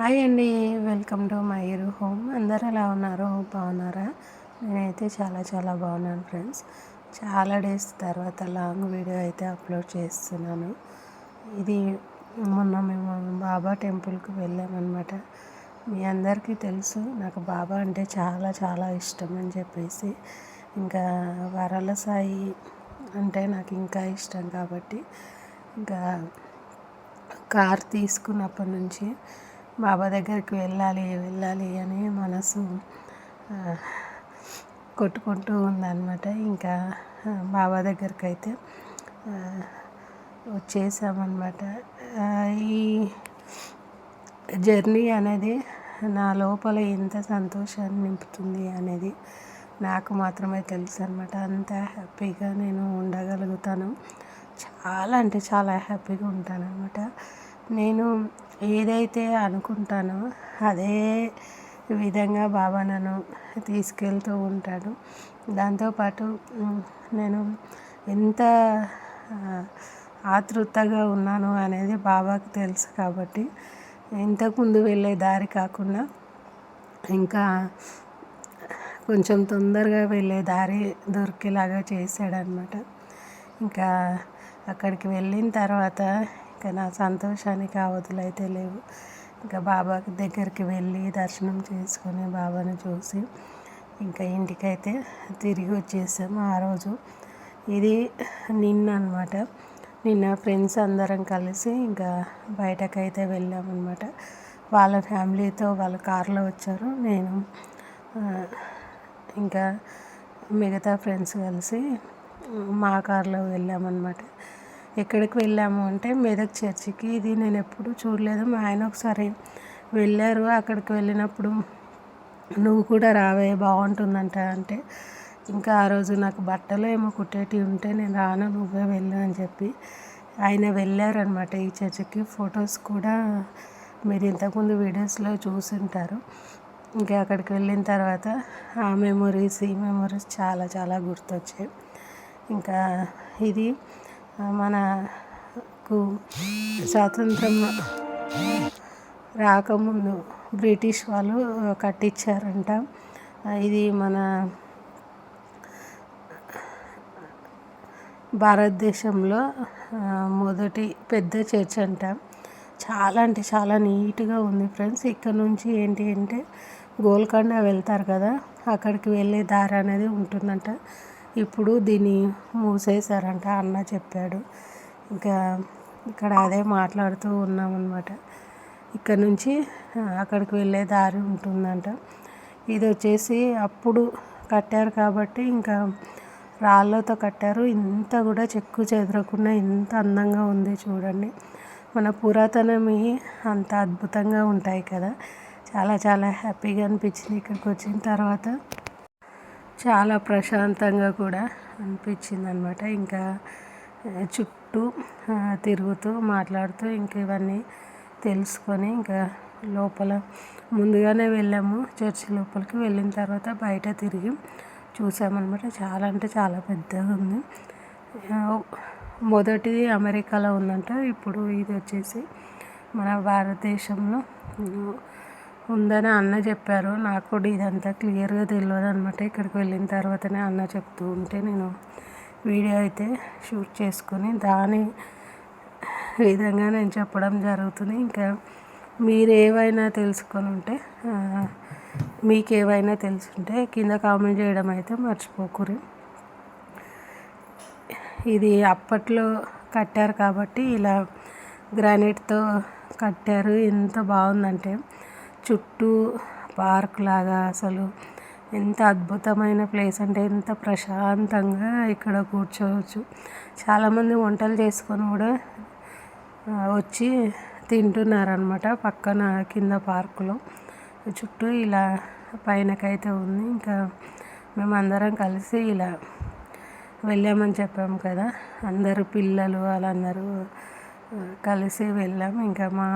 Hi అండి welcome to my home. అందరు ఎలా ఉన్నారు? బాగున్నారా? నేనైతే చాలా చాలా బాగున్నాను ఫ్రెండ్స్. చాలా డేస్ తర్వాత లాంగ్ వీడియో అయితే అప్లోడ్ చేస్తున్నాను. ఇది మొన్న మేము బాబా టెంపుల్కి వెళ్ళామన్నమాట. మీ అందరికీ తెలుసు నాకు బాబా అంటే చాలా చాలా ఇష్టం అని చెప్పేసి. ఇంకా వరల సాయి అంటే నాకు ఇంకా ఇష్టం కాబట్టి ఇంకా కార్ తీసుకున్నప్పటి నుంచి బాబా దగ్గరికి వెళ్ళాలి వెళ్ళాలి అని మనసు కొట్టుకుంటూ ఉందన్నమాట. ఇంకా బాబా దగ్గరికి అయితే వచ్చేసామన్నమాట. ఈ జర్నీ అనేది నా లోపల ఎంత సంతోషాన్ని నింపుతుంది అనేది నాకు మాత్రమే తెలుసు అనమాట అంత హ్యాపీగా నేను ఉండగలుగుతాను. చాలా అంటే చాలా హ్యాపీగా ఉంటాను అనమాట నేను ఏదైతే అనుకుంటానో అదే విధంగా బాబా నన్ను తీసుకెళ్తూ ఉంటాడు. దాంతోపాటు నేను ఎంత ఆతృతగా ఉన్నాను అనేది బాబాకు తెలుసు కాబట్టి ఇంతకుముందు వెళ్ళే దారి కాకుండా ఇంకా కొంచెం తొందరగా వెళ్ళే దారి దొరికేలాగా చేశాడనమాట ఇంకా అక్కడికి వెళ్ళిన తర్వాత ఇంకా నా సంతోషానికి అవధులైతే లేవు. ఇంకా బాబా దగ్గరికి వెళ్ళి దర్శనం చేసుకుని బాబాని చూసి ఇంకా ఇంటికైతే తిరిగి వచ్చేసాము ఆ రోజు. ఇది నిన్న అనమాట నిన్న ఫ్రెండ్స్ అందరం కలిసి ఇంకా బయటకైతే వెళ్ళామన్నమాట. వాళ్ళ ఫ్యామిలీతో వాళ్ళ కారులో వచ్చారు. నేను ఇంకా మిగతా ఫ్రెండ్స్ కలిసి మా కారులో వెళ్ళామన్నమాట. ఎక్కడికి వెళ్ళాము అంటే మెదక్ చర్చికి. ఇది నేను ఎప్పుడు చూడలేదు. మా ఆయన ఒకసారి వెళ్ళారు. అక్కడికి వెళ్ళినప్పుడు నువ్వు కూడా రావే బాగుంటుందంట అంటే. ఇంకా ఆ రోజు నాకు బట్టలు ఏమో కుట్టేటివి ఉంటే నేను రాను నువ్వే వెళ్ళు అని చెప్పి ఆయన వెళ్ళారనమాట ఈ చర్చికి ఫొటోస్ కూడా మీరు ఇంతకుముందు వీడియోస్లో చూసుంటారు. ఇంకా అక్కడికి వెళ్ళిన తర్వాత ఆ మెమొరీస్ ఈ మెమొరీస్ చాలా చాలా గుర్తొచ్చాయి. ఇంకా ఇది మనకు స్వాతంత్రం రాకముందు బ్రిటిష్ వాళ్ళు కట్టించారంట. ఇది మన భారతదేశంలో మొదటి పెద్ద చర్చ్ అంట. చాలా అంటే చాలా నీట్గా ఉంది ఫ్రెండ్స్. ఇక్కడ నుంచి ఏంటి అంటే గోల్కొండ వెళ్తారు కదా అక్కడికి వెళ్ళే దారి అనేది ఉంటుందంట. ఇప్పుడు దీన్ని మూసేశారంట అన్న చెప్పాడు. ఇంకా ఇక్కడ అదే మాట్లాడుతూ ఉన్నామన్నమాట. ఇక్కడ నుంచి అక్కడికి వెళ్ళే దారి ఉంటుందంట. ఇది వచ్చేసి అప్పుడు కట్టారు కాబట్టి ఇంకా రాళ్ళతో కట్టారు. ఇంత కూడా చెక్కు చెదరకుండా ఇంత అందంగా ఉంది చూడండి. మన పురాతనమి అంత అద్భుతంగా ఉంటాయి కదా. చాలా చాలా హ్యాపీగా అనిపించింది ఇక్కడికి వచ్చిన తర్వాత. చాలా ప్రశాంతంగా కూడా అనిపించింది అనమాట ఇంకా చుట్టూ తిరుగుతూ మాట్లాడుతూ ఇంక ఇవన్నీ తెలుసుకొని ఇంకా లోపల ముందుగానే వెళ్ళాము. చర్చి లోపలికి వెళ్ళిన తర్వాత బయట తిరిగి చూసామన్నమాట. చాలా అంటే చాలా పెద్దగా ఉంది. మొదటిది అమెరికాలో ఉందంట. ఇప్పుడు ఇది వచ్చేసి మన భారతదేశంలో ఉందని అన్న చెప్పారు. నాకు కూడా ఇదంతా క్లియర్గా తెలియదు అనమాట ఇక్కడికి వెళ్ళిన తర్వాతనే అన్న చెప్తూ ఉంటే నేను వీడియో అయితే షూట్ చేసుకొని దాని విధంగా నేను చెప్పడం జరుగుతుంది. ఇంకా మీరు ఏవైనా తెలుసుకొని ఉంటే మీకు ఏవైనా తెలుసుంటే కింద కామెంట్ చేయడం అయితే మర్చిపోకూరి ఇది అప్పట్లో కట్టారు కాబట్టి ఇలా గ్రానైట్తో కట్టారు. ఎంత బాగుందంటే చుట్టూ పార్క్ లాగా అసలు. ఎంత అద్భుతమైన ప్లేస్ అంటే ఎంత ప్రశాంతంగా ఇక్కడ కూర్చోవచ్చు. చాలామంది వంటలు చేసుకొని కూడా వచ్చి తింటున్నారనమాట పక్కన కింద పార్కులో. చుట్టూ ఇలా పైనకైతే ఉంది. ఇంకా మేమందరం కలిసి ఇలా వెళ్ళామని చెప్పాము కదా. అందరు పిల్లలు వాళ్ళందరూ కలిసి వెళ్ళాము ఇంకా మా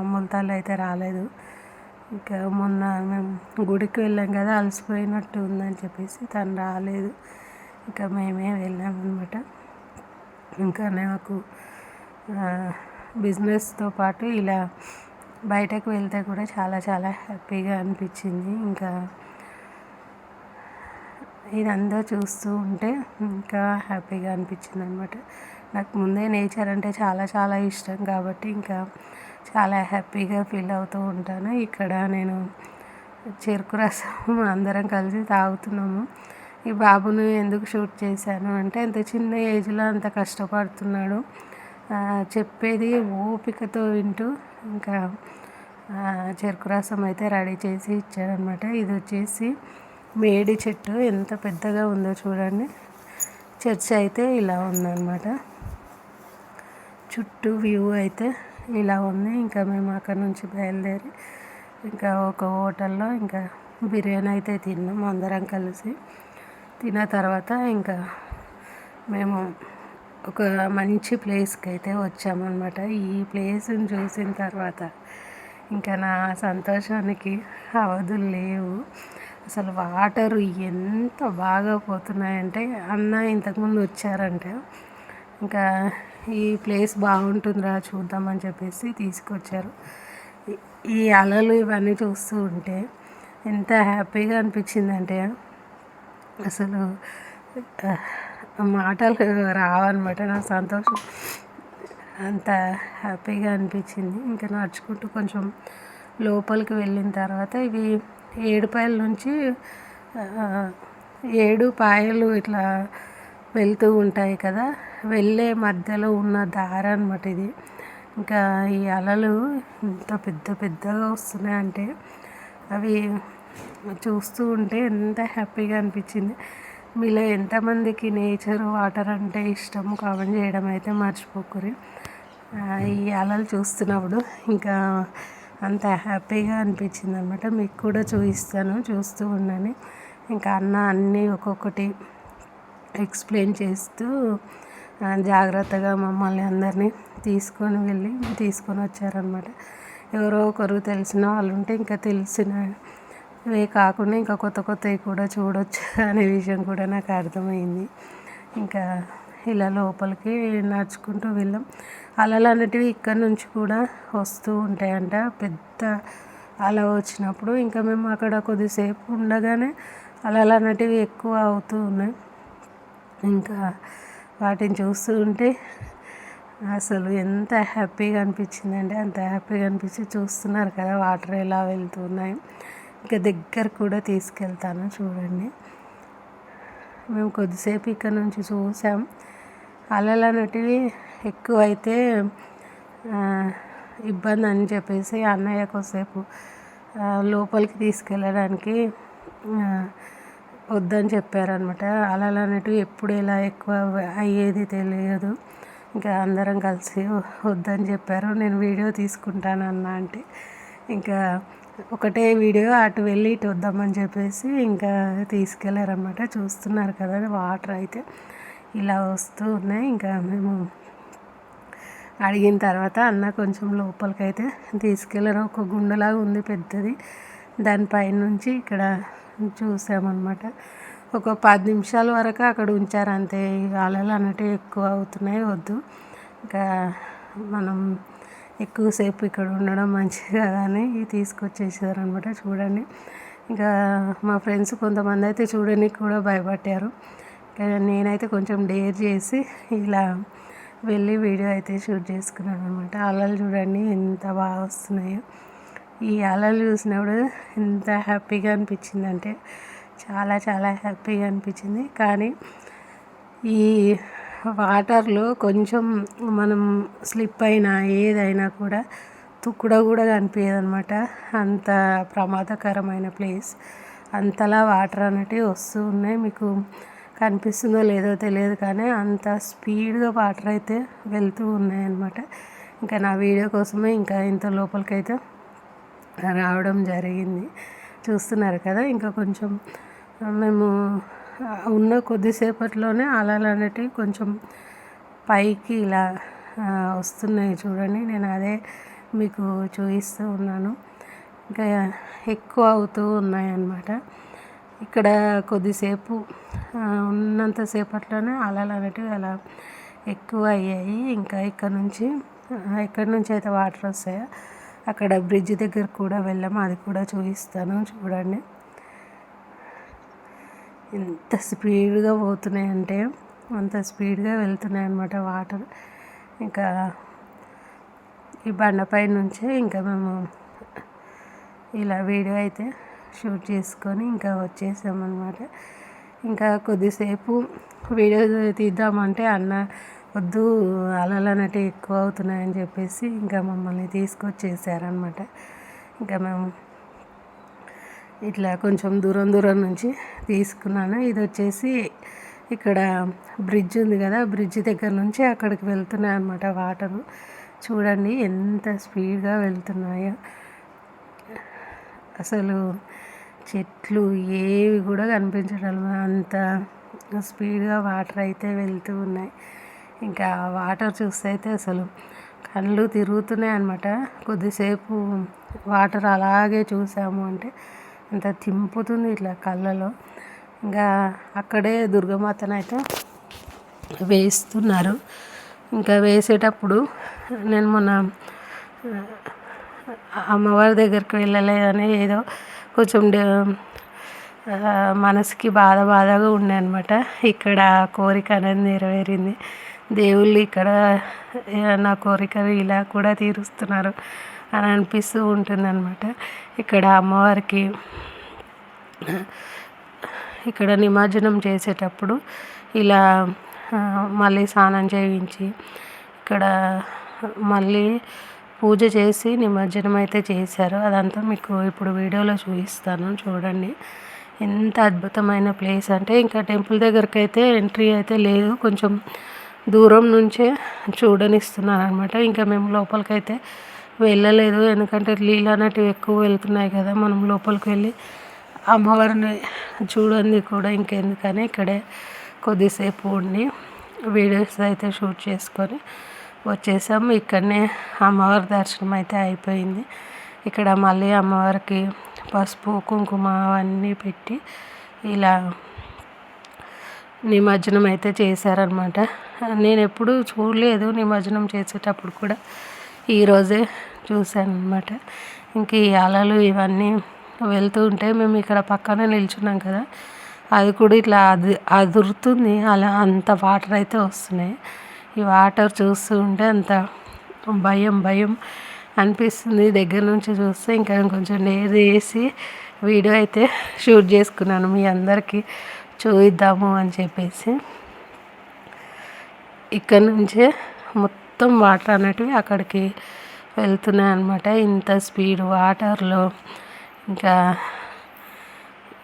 అమ్ములతాళ్ళు అయితే రాలేదు. ఇంకా మొన్న మేము గుడికి వెళ్ళాం కదా అలసిపోయినట్టు ఉందని చెప్పేసి తను రాలేదు. ఇంకా మేమే వెళ్ళామన్నమాట ఇంకా నాకు బిజినెస్తో పాటు ఇలా బయటకు వెళ్తే కూడా చాలా చాలా హ్యాపీగా అనిపించింది. ఇంకా ఇదంతా చూస్తూ ఉంటే ఇంకా హ్యాపీగా అనిపించింది అనమాట నాకు ముందే నేచర్ అంటే చాలా చాలా ఇష్టం కాబట్టి ఇంకా చాలా హ్యాపీగా ఫీల్ అవుతూ ఉంటాను. ఇక్కడ నేను చెరుకు రసం అందరం కలిసి తాగుతున్నాము. ఈ బాబుని ఎందుకు షూట్ చేశాను అంటే అంత చిన్న ఏజ్లో అంత కష్టపడుతున్నాడు. చెప్పేది ఓపికతో వింటూ ఇంకా చెరుకు రసం అయితే రెడీ చేసి ఇచ్చాడనమాట ఇది వచ్చేసి మేడి చెట్టు. ఎంత పెద్దగా ఉందో చూడండి. చర్చ్ అయితే ఇలా ఉందన్నమాట. చుట్టూ వ్యూ అయితే ఇలా ఉంది. ఇంకా మేము అక్కడ నుంచి బయలుదేరి ఇంకా ఒక హోటల్లో ఇంకా బిర్యానీ అయితే తిన్నాము అందరం కలిసి. తిన్న తర్వాత ఇంకా మేము ఒక మంచి ప్లేస్కి అయితే వచ్చామన్నమాట. ఈ ప్లేస్ని చూసిన తర్వాత ఇంకా నా సంతోషానికి అవధులు లేవు. అసలు వాటర్ ఎంత బాగా పోతున్నాయంటే అన్న ఇంతకుముందు వచ్చారంటే. ఇంకా ఈ ప్లేస్ బాగుంటుందిరా చూద్దామని చెప్పేసి తీసుకొచ్చారు. ఈ అలలు ఇవన్నీ చూస్తూ ఉంటే ఎంత హ్యాపీగా అనిపించిందంటే అసలు మాటలు రావన్నమాట. నా సంతోషం అంత హ్యాపీగా అనిపించింది. ఇంకా నడుచుకుంటూ కొంచెం లోపలికి వెళ్ళిన తర్వాత ఇవి ఏడుపాయల నుంచి ఏడు పాయలు ఇట్లా వెళ్తూ ఉంటాయి కదా. వెళ్ళే మధ్యలో ఉన్న దారి అనమాట ఇది. ఇంకా ఈ అలలు ఎంత పెద్ద పెద్దగా వస్తున్నాయంటే అవి చూస్తూ ఉంటే ఎంత హ్యాపీగా అనిపించింది. మీలో ఎంతమందికి నేచర్ వాటర్ అంటే ఇష్టము కామెంట్ చేయడం అయితే మర్చిపోకూరి ఈ అలలు చూస్తున్నప్పుడు ఇంకా అంత హ్యాపీగా అనిపించింది అనమాట మీకు కూడా చూపిస్తాను చూస్తూ ఉన్నాను ఇంకా అన్న అన్నీ ఒక్కొక్కటి ఎక్స్ప్లెయిన్ చేస్తూ జాగ్రత్తగా మమ్మల్ని అందరినీ తీసుకొని వెళ్ళి తీసుకొని వచ్చారనమాట ఎవరో ఒకరు తెలిసిన వాళ్ళు ఉంటే ఇంకా తెలిసినవే కాకుండా ఇంకా కొత్త కొత్తవి కూడా చూడొచ్చు అనే విషయం కూడా నాకు అర్థమైంది. ఇంకా ఇలా లోపలికి నడుచుకుంటూ వెళ్ళాం. అలలు అనేటివి ఇక్కడ నుంచి కూడా వస్తూ ఉంటాయంట. పెద్ద అల వచ్చినప్పుడు ఇంకా మేము అక్కడ కొద్దిసేపు ఉండగానే అలలు అనేటివి ఎక్కువ అవుతూ ఉన్నాయి. ఇంకా వాటిని చూస్తూ ఉంటే అసలు ఎంత హ్యాపీగా అనిపించిందంటే అంత హ్యాపీగా అనిపించి చూస్తున్నారు కదా వాటర్ ఎలా వెళ్తున్నాయి. ఇంకా దగ్గర కూడా తీసుకెళ్తాను చూడండి. మేము కొద్దిసేపు ఇక్కడ నుంచి చూసాం. అలలు అనేటివి ఎక్కువైతే ఇబ్బంది అని చెప్పేసి అన్నయ్య కొద్దిసేపు లోపలికి తీసుకెళ్ళడానికి వద్దని చెప్పారనమాట అలలు అనేటివి ఎప్పుడు ఎలా ఎక్కువ అయ్యేది తెలియదు. ఇంకా అందరం కలిసి వద్దని చెప్పారు. నేను వీడియో తీసుకుంటాను అన్న అంటే ఇంకా ఒకటే వీడియో అటు వెళ్ళి ఇటు వద్దామని చెప్పేసి ఇంకా తీసుకెళ్ళారనమాట చూస్తున్నారు కదా వాటర్ అయితే ఇలా వస్తూ ఉన్నాయి. ఇంకా మేము అడిగిన తర్వాత అన్న కొంచెం లోపలికైతే తీసుకెళ్ళారు ఒక గుండెలాగా ఉంది పెద్దది. దానిపైన నుంచి ఇక్కడ చూసామన్నమాట. ఒక పది నిమిషాల వరకు అక్కడ ఉంచారు అంతే. అలలు అన్నట్టు ఎక్కువ అవుతున్నాయి వద్దు. ఇంకా మనం ఎక్కువసేపు ఇక్కడ ఉండడం మంచిది కదా అని తీసుకొచ్చేసారు అనమాట చూడండి. ఇంకా మా ఫ్రెండ్స్ కొంతమంది అయితే చూడడానికి కూడా భయపడ్డారు. నేనైతే కొంచెం డేర్ చేసి ఇలా వెళ్ళి వీడియో అయితే షూట్ చేసుకున్నాను అనమాట అలలు చూడండి ఎంత బాగా వస్తున్నాయో. ఈ అలలు చూసినప్పుడు ఎంత హ్యాపీగా అనిపించిందంటే చాలా చాలా హ్యాపీగా అనిపించింది. కానీ ఈ వాటర్లో కొంచెం మనం స్లిప్ అయినా ఏదైనా కూడా తుక్కుడ కూడా కనిపించదు అనమాట అంత ప్రమాదకరమైన ప్లేస్. అంతలా వాటర్ అనేటివి వస్తూ ఉన్నాయి. మీకు కనిపిస్తుందో లేదో తెలియదు కానీ అంత స్పీడ్గా వాటర్ అయితే వెళ్తూ ఉన్నాయన్నమాట. ఇంకా నా వీడియో కోసమే ఇంకా ఇంత లోపలికైతే రావడం జరిగింది. చూస్తున్నారు కదా ఇంకా కొంచెం మేము ఉన్న కొద్దిసేపట్లోనే అలలు అనేటివి కొంచెం పైకి ఇలా వస్తున్నాయి చూడండి. నేను అదే మీకు చూపిస్తూ ఉన్నాను. ఇంకా ఎక్కువ అవుతూ ఉన్నాయన్నమాట. ఇక్కడ కొద్దిసేపు ఉన్నంతసేపట్లోనే అలలు అనేటివి అలా ఎక్కువ అయ్యాయి. ఇంకా ఇక్కడ నుంచి ఎక్కడి నుంచి అయితే వాటర్ వస్తాయో? అక్కడ బ్రిడ్జ్ దగ్గర కూడా వెళ్ళాము అది కూడా చూపిస్తాను. చూడండి. ఎంత స్పీడ్గా పోతున్నాయంటే అంత స్పీడ్గా వెళ్తున్నాయి అన్నమాట వాటర్. ఇంకా ఈ బండపై నుంచే ఇంకా మేము ఇలా వీడియో అయితే షూట్ చేసుకొని ఇంకా వచ్చేసామన్నమాట. ఇంకా కొద్దిసేపు వీడియో తీద్దామంటే అన్న వద్దు అలలు ఎక్కువ అవుతున్నాయని చెప్పేసి ఇంకా మమ్మల్ని తీసుకొచ్చేసారనమాట ఇంకా మేము ఇట్లా కొంచెం దూరం దూరం నుంచి తీసుకున్నాను. ఇది వచ్చేసి ఇక్కడ బ్రిడ్జ్ ఉంది కదా బ్రిడ్జ్ దగ్గర నుంచి అక్కడికి వెళ్తున్నాయి అనమాట వాటరు. చూడండి ఎంత స్పీడ్గా వెళ్తున్నాయో. అసలు చెట్లు ఏవి కూడా కనిపించడం అంత స్పీడ్గా వాటర్ అయితే వెళ్తూ ఉన్నాయి. ఇంకా వాటర్ చూస్తే అయితే అసలు కళ్ళు తిరుగుతున్నాయి అనమాట కొద్దిసేపు వాటర్ అలాగే చూసాము అంటే అంత తింపుతుంది ఇట్లా కళ్ళలో. ఇంకా అక్కడే దుర్గమాతను అయితే వేస్తున్నారు ఇంకా వేసేటప్పుడు నేను మొన్న అమ్మవారి దగ్గరికి వెళ్ళలేదని ఏదో కొంచెం మనసుకి బాధ బాధగా ఉండే అనమాట ఇక్కడ కోరిక అనేది నెరవేరింది. దేవుళ్ళు ఇక్కడ నా కోరికలు ఇలా కూడా తీరుస్తున్నారు అని అనిపిస్తూ ఉంటుంది అనమాట ఇక్కడ అమ్మవారికి ఇక్కడ నిమజ్జనం చేసేటప్పుడు ఇలా మళ్ళీ స్నానం చేయించి ఇక్కడ మళ్ళీ పూజ చేసి నిమజ్జనం అయితే చేశారు. అదంతా మీకు ఇప్పుడు వీడియోలో చూపిస్తాను చూడండి. ఎంత అద్భుతమైన ప్లేస్ అంటే ఇంకా టెంపుల్ దగ్గరికి అయితే ఎంట్రీ అయితే లేదు. కొంచెం దూరం నుంచే చూడనిస్తున్నారు అనమాట ఇంకా మేము లోపలికైతే వెళ్ళలేదు. ఎందుకంటే నీళ్ళు అనేటివి ఎక్కువ వెళ్తున్నాయి కదా మనం లోపలికి వెళ్ళి అమ్మవారిని చూడండి కూడా ఇంకెందుకని ఇక్కడే కొద్దిసేపు ఉండి వీడియోస్ అయితే షూట్ చేసుకొని వచ్చేసాము ఇక్కడనే అమ్మవారి దర్శనం అయితే అయిపోయింది. ఇక్కడ మళ్ళీ అమ్మవారికి పసుపు కుంకుమ అవన్నీ పెట్టి ఇలా నిమజ్జనం అయితే చేశారనమాట. నేను ఎప్పుడూ చూడలేదు నిమజ్జనం చేసేటప్పుడు కూడా. ఈరోజే చూశాను అనమాట ఇంక ఈ అలలు ఇవన్నీ వెళ్తూ ఉంటే మేము ఇక్కడ పక్కన నిల్చున్నాం కదా. అది కూడా ఇట్లా అది అదురుతుంది అలా అంత వాటర్ అయితే వస్తున్నాయి. ఈ వాటర్ చూస్తూ ఉంటే అంత భయం భయం అనిపిస్తుంది. దగ్గర నుంచి చూస్తే ఇంకా కొంచెం నేర్ వేసి వీడియో అయితే షూట్ చేసుకున్నాను. మీ అందరికీ చూద్దాము అని చెప్పేసి. ఇక్కడ నుంచే మొత్తం వాటర్ అనేటివి అక్కడికి వెళ్తున్నాయి అనమాట ఇంత స్పీడ్ వాటర్లో. ఇంకా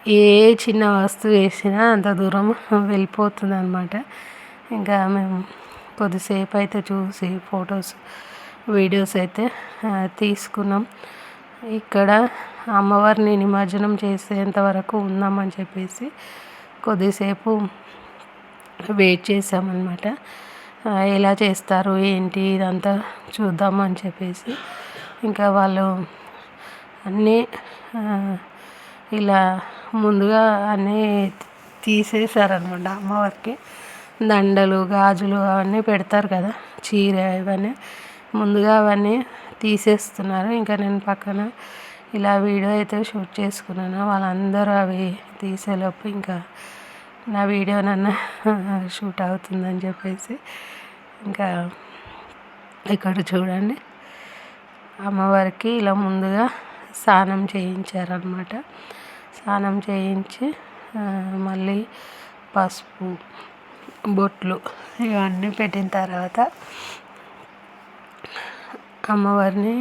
ఏ చిన్న వస్తువు వేసినా అంత దూరం వెళ్ళిపోతుంది అనమాట ఇంకా మేము కొద్దిసేపు అయితే చూసి ఫొటోస్ వీడియోస్ అయితే తీసుకున్నాం. ఇక్కడ అమ్మవారిని నిమజ్జనం చేసేంత వరకు ఉందామని చెప్పేసి కొద్దిసేపు వెయిట్ చేసామన్నమాట ఎలా చేస్తారు ఏంటి ఇదంతా చూద్దామని చెప్పేసి. ఇంకా వాళ్ళు అన్నీ ఇలా ముందుగా అన్నీ తీసేసారనమాట అమ్మవారికి దండలు గాజులు అవన్నీ పెడతారు కదా చీర ఇవన్నీ. ముందుగా అవన్నీ తీసేస్తున్నారు. ఇంకా నేను పక్కన ఇలా వీడియో అయితే షూట్ చేసుకున్నాను. వాళ్ళందరూ అవి తీసేలోపు ఇంకా నా వీడియో నన్ను షూట్ అవుతుందని చెప్పేసి ఇంకా ఇక్కడ చూడండి. అమ్మవారికి ఇలా ముందుగా స్నానం చేయించారనమాట స్నానం చేయించి మళ్ళీ పసుపు బొట్లు ఇవన్నీ పెట్టిన తర్వాత అమ్మవారిని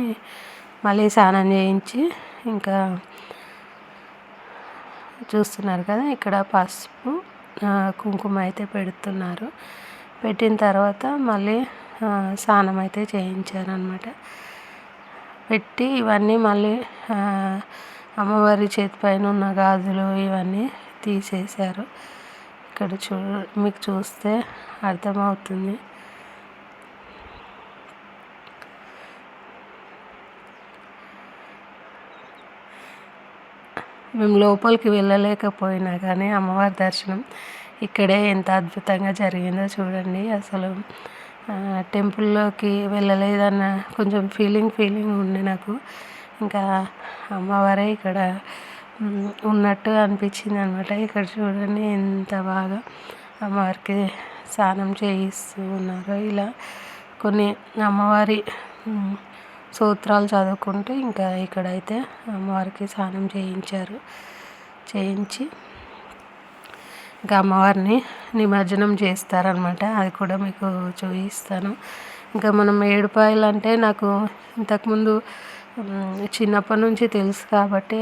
మళ్ళీ స్నానం చేయించి ఇంకా చూస్తున్నారు కదా ఇక్కడ పసుపు కుంకుమ అయితే పెడుతున్నారు. పెట్టిన తర్వాత మళ్ళీ స్నానం అయితే చేయించారనమాట పెట్టి ఇవన్నీ మళ్ళీ అమ్మవారి చేతి పైన ఉన్న గాజులు ఇవన్నీ తీసేశారు. ఇక్కడ చూ మీకు చూస్తే అర్థమవుతుంది. మేము లోపలికి వెళ్ళలేకపోయినా కానీ అమ్మవారి దర్శనం ఇక్కడే ఎంత అద్భుతంగా జరిగిందో చూడండి. అసలు టెంపుల్లోకి వెళ్ళలేదన్న కొంచెం ఫీలింగ్ ఫీలింగ్ ఉంది నాకు. ఇంకా అమ్మవారే ఇక్కడ ఉన్నట్టు అనిపించింది అనమాట ఇక్కడ చూడండి ఎంత బాగా అమ్మవారికి స్నానం చేయిస్తూ ఉన్నారో. ఇలా కొన్ని అమ్మవారి సూత్రాలు చదువుకుంటూ ఇంకా ఇక్కడైతే అమ్మవారికి స్నానం చేయించారు. చేయించి ఇంకా అమ్మవారిని నిమజ్జనం చేస్తారనమాట అది కూడా మీకు చూపిస్తాను. ఇంకా మనం ఏడుపాయలు అంటే నాకు ఇంతకుముందు చిన్నప్పటి నుంచి తెలుసు కాబట్టి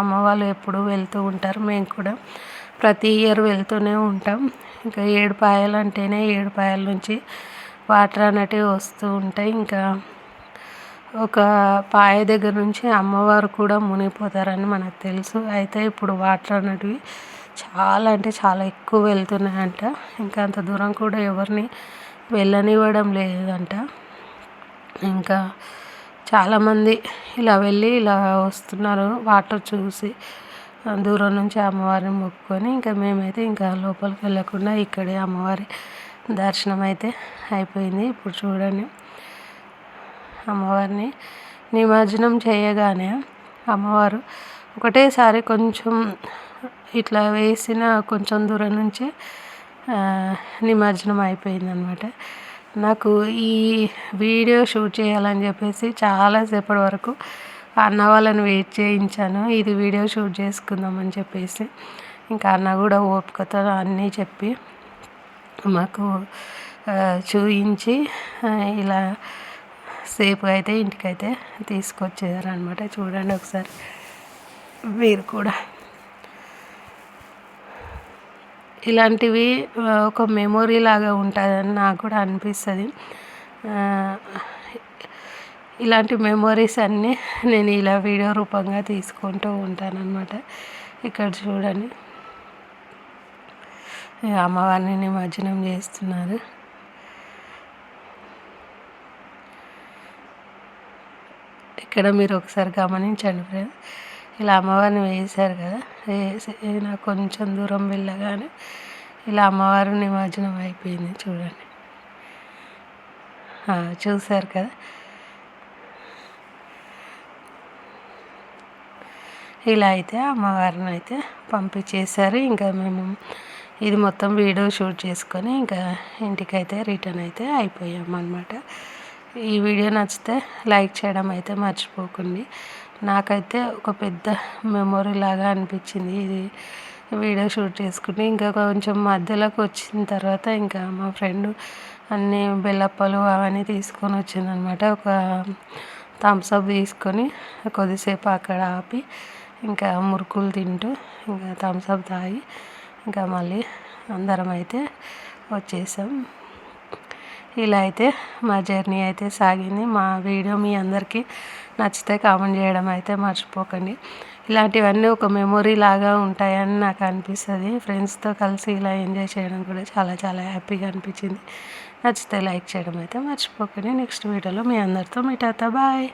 అమ్మ ఎప్పుడు వెళ్తూ ఉంటారు. మేము కూడా ప్రతి ఇయర్ వెళ్తూనే ఉంటాం. ఇంకా ఏడుపాయలు అంటేనే ఏడుపాయల నుంచి వాటర్ అనేటివి వస్తూ ఉంటాయి. ఇంకా ఒక పాయ దగ్గర నుంచి అమ్మవారు కూడా మునిగిపోతారని మనకు తెలుసు. అయితే ఇప్పుడు వాటర్ అనేటివి చాలా అంటే చాలా ఎక్కువ వెళ్తున్నాయంట. ఇంకా అంత దూరం కూడా ఎవరిని వెళ్ళనివ్వడం లేదంట. ఇంకా చాలామంది ఇలా వెళ్ళి ఇలా వస్తున్నారు వాటర్ చూసి. దూరం నుంచి అమ్మవారిని మొక్కుకొని ఇంకా మేమైతే ఇంకా లోపలికి వెళ్ళకుండా ఇక్కడే అమ్మవారి దర్శనం అయితే అయిపోయింది. ఇప్పుడు చూడండి. అమ్మవారిని నిమజ్జనం చేయగానే అమ్మవారు ఒకటేసారి కొంచెం ఇట్లా వేసిన కొంచెం దూరం నుంచి నిమజ్జనం అయిపోయింది అనమాట నాకు ఈ వీడియో షూట్ చేయాలని చెప్పేసి చాలాసేపటి వరకు అన్న వాళ్ళని వెయిట్ చేయించాను. ఇది వీడియో షూట్ చేసుకుందామని చెప్పేసి ఇంకా అన్న కూడా ఓపికతో అన్నీ చెప్పి మాకు చూయించి ఇలా సేఫ్గా అయితే ఇంటికైతే తీసుకొచ్చేదారనమాట చూడండి ఒకసారి. మీరు కూడా. ఇలాంటివి ఒక మెమొరీ లాగా ఉంటుందని నాకు కూడా అనిపిస్తుంది. ఇలాంటి మెమొరీస్ అన్నీ నేను ఇలా వీడియో రూపంగా తీసుకుంటూ ఉంటానన్నమాట. ఇక్కడ చూడండి. అమ్మవారిని నిమజ్జనం చేస్తున్నారు. ఇక్కడ మీరు ఒకసారి గమనించండి ఫ్రెండ్స్ ఇలా అమ్మవారిని వేశారు కదా వేసి నాకు కొంచెం దూరం వెళ్ళగానే ఇలా అమ్మవారి నిమజ్జనం అయిపోయింది చూడండి. చూశారు కదా. ఇలా అయితే అమ్మవారిని అయితే పంపించేశారు. ఇంకా మేము ఇది మొత్తం వీడియో షూట్ చేసుకొని ఇంకా ఇంటికైతే రిటర్న్ అయితే అయిపోయాం అనమాట ఈ వీడియో నచ్చితే లైక్ చేయడం అయితే మర్చిపోకండి. నాకైతే ఒక పెద్ద మెమొరీ లాగా అనిపించింది ఇది. వీడియో షూట్ చేసుకుని ఇంకా కొంచెం మధ్యలోకి వచ్చిన తర్వాత ఇంకా మా ఫ్రెండ్ అన్ని బెల్లప్పలు అవన్నీ తీసుకొని వచ్చిందనమాట. ఒక థమ్స్అప్ తీసుకొని కొద్దిసేపు అక్కడ ఆపి ఇంకా మురుకులు తింటూ ఇంకా థమ్స్అప్ తాగి ఇంకా మళ్ళీ అందరం అయితే వచ్చేసాం. ఇలా అయితే మా జర్నీ అయితే సాగింది. మా వీడియో మీ అందరికీ నచ్చితే కామెంట్ చేయడం అయితే మర్చిపోకండి. ఇలాంటివన్నీ ఒక మెమొరీ లాగా ఉంటాయని నాకు అనిపిస్తుంది. ఫ్రెండ్స్తో కలిసి ఇలా ఎంజాయ్ చేయడం కూడా చాలా చాలా హ్యాపీగా అనిపించింది. నచ్చితే లైక్ చేయడం అయితే మర్చిపోకండి. నెక్స్ట్ వీడియోలో మీ అందరితో మీ టాతా బాయ్!